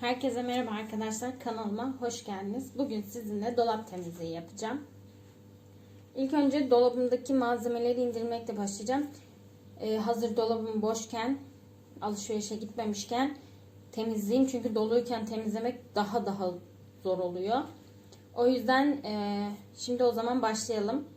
Herkese merhaba arkadaşlar kanalıma hoş geldiniz. Bugün sizinle dolap temizliği yapacağım. İlk önce dolabımdaki malzemeleri indirmekle başlayacağım. Ee, hazır dolabım boşken, alışverişe gitmemişken temizleyeyim. Çünkü doluyken temizlemek daha daha zor oluyor. O yüzden e, şimdi o zaman başlayalım.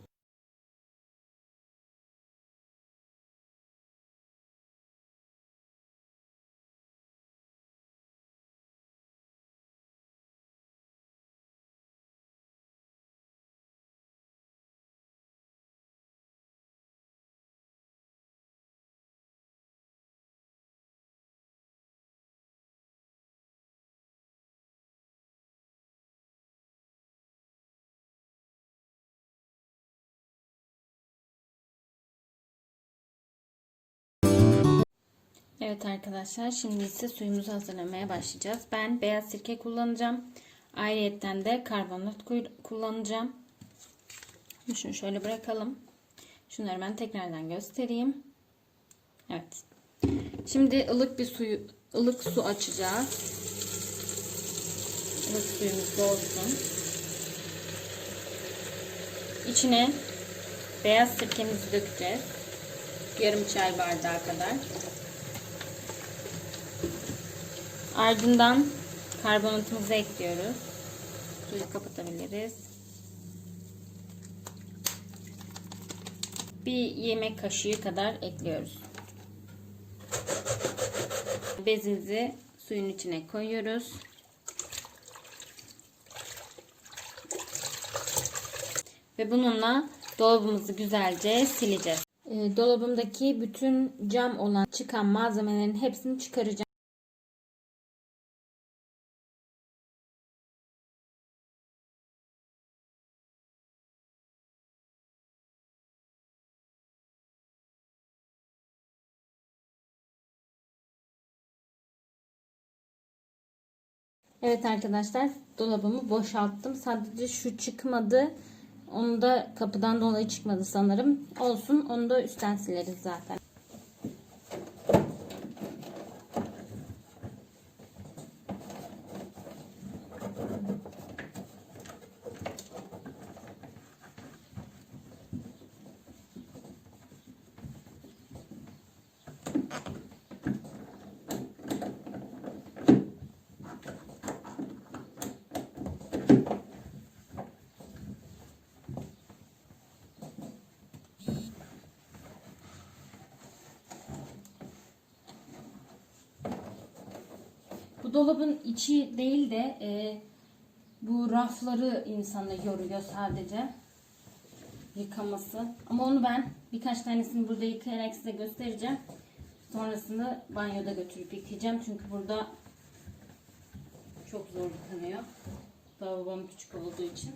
Evet arkadaşlar şimdi ise suyumuzu hazırlamaya başlayacağız. Ben beyaz sirke kullanacağım. Ayrıyetten de karbonat kullanacağım. Şunu şöyle bırakalım. Şunları ben tekrardan göstereyim. Evet. Şimdi ılık bir suyu ılık su açacağız. Ilık suyumuz dolsun. İçine beyaz sirkemizi dökeceğiz. Yarım çay bardağı kadar. Ardından karbonatımızı ekliyoruz. Suyu kapatabiliriz. Bir yemek kaşığı kadar ekliyoruz. Bezimizi suyun içine koyuyoruz. Ve bununla dolabımızı güzelce sileceğiz. E, dolabımdaki bütün cam olan çıkan malzemelerin hepsini çıkaracağım. Evet arkadaşlar dolabımı boşalttım. Sadece şu çıkmadı. Onu da kapıdan dolayı çıkmadı sanırım. Olsun onu da üstten sileriz zaten. Dolabın içi değil de e, bu rafları insanı yoruyor sadece yıkaması. Ama onu ben birkaç tanesini burada yıkayarak size göstereceğim. Sonrasında banyoda götürüp yıkayacağım. Çünkü burada çok zor yıkanıyor. Lavabom küçük olduğu için.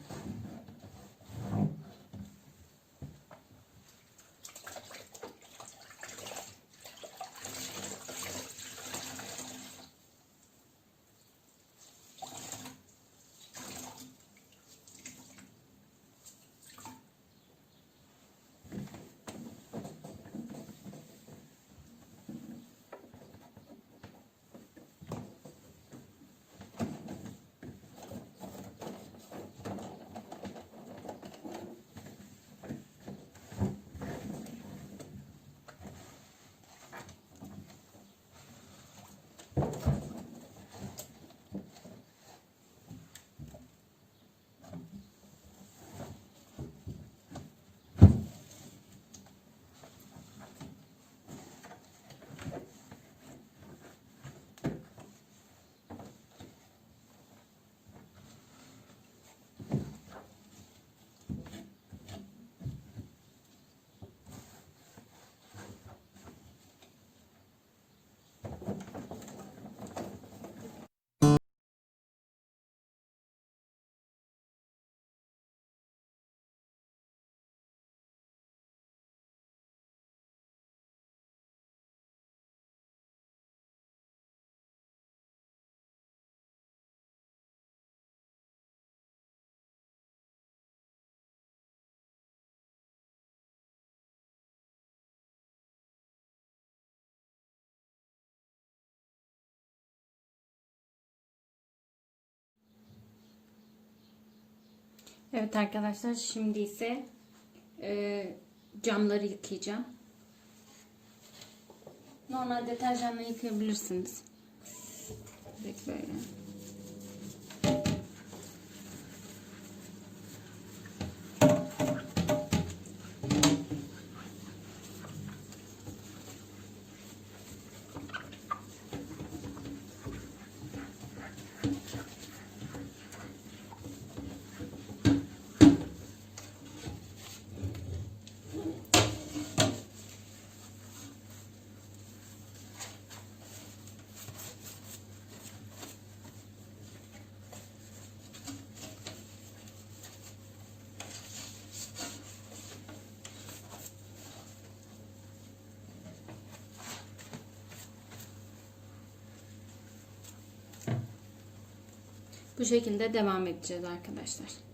Evet arkadaşlar şimdi ise e, camları yıkayacağım. Normal deterjanla yıkayabilirsiniz. Böyle. Bu şekilde devam edeceğiz arkadaşlar.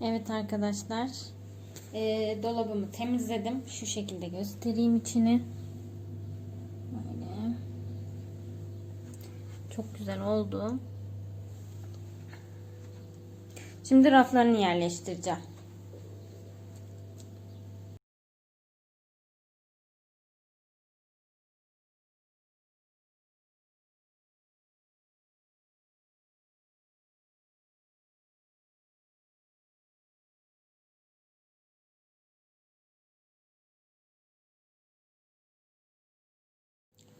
Evet arkadaşlar. Ee, dolabımı temizledim. Şu şekilde göstereyim içini. Böyle. Çok güzel oldu. Şimdi raflarını yerleştireceğim.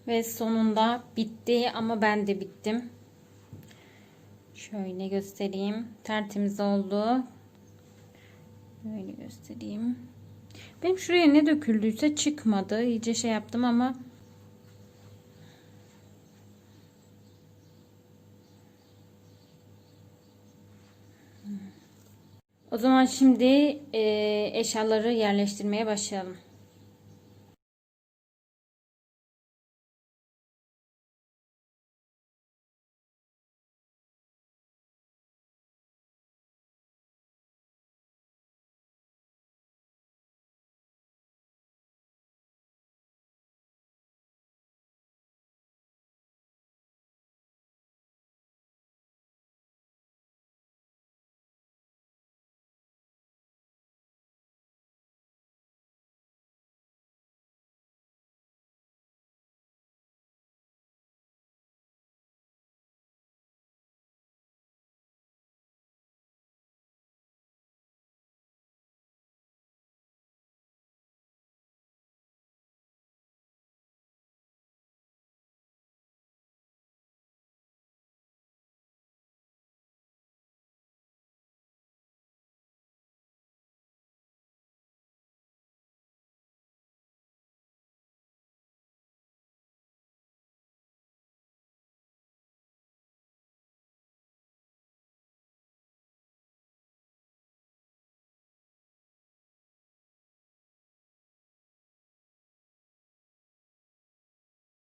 Ve sonunda bitti ama ben de bittim. Şöyle göstereyim. Tertemiz oldu. Böyle göstereyim. Benim şuraya ne döküldüyse çıkmadı. İyice şey yaptım ama O zaman şimdi e, eşyaları yerleştirmeye başlayalım.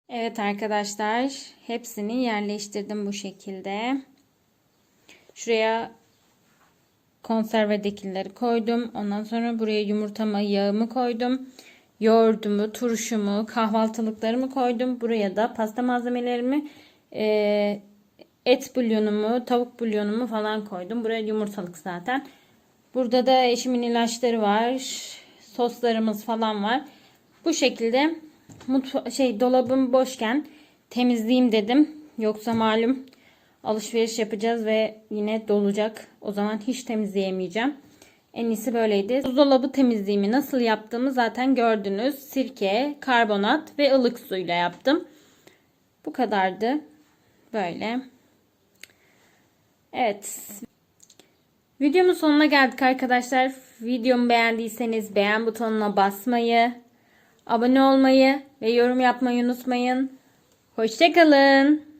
Evet arkadaşlar hepsini yerleştirdim bu şekilde. Şuraya konservedekileri koydum. Ondan sonra buraya yumurtamı, yağımı koydum. Yoğurdumu, turşumu, kahvaltılıklarımı koydum. Buraya da pasta malzemelerimi, e, et bulyonumu, tavuk bulyonumu falan koydum. Buraya yumurtalık zaten. Burada da eşimin ilaçları var. Soslarımız falan var. Bu şekilde mutfa şey dolabım boşken temizleyeyim dedim. Yoksa malum alışveriş yapacağız ve yine dolacak. O zaman hiç temizleyemeyeceğim. En iyisi böyleydi. Buzdolabı temizliğimi nasıl yaptığımı zaten gördünüz. Sirke, karbonat ve ılık suyla yaptım. Bu kadardı. Böyle. Evet. Videomun sonuna geldik arkadaşlar. Videomu beğendiyseniz beğen butonuna basmayı, abone olmayı ve yorum yapmayı unutmayın. Hoşçakalın.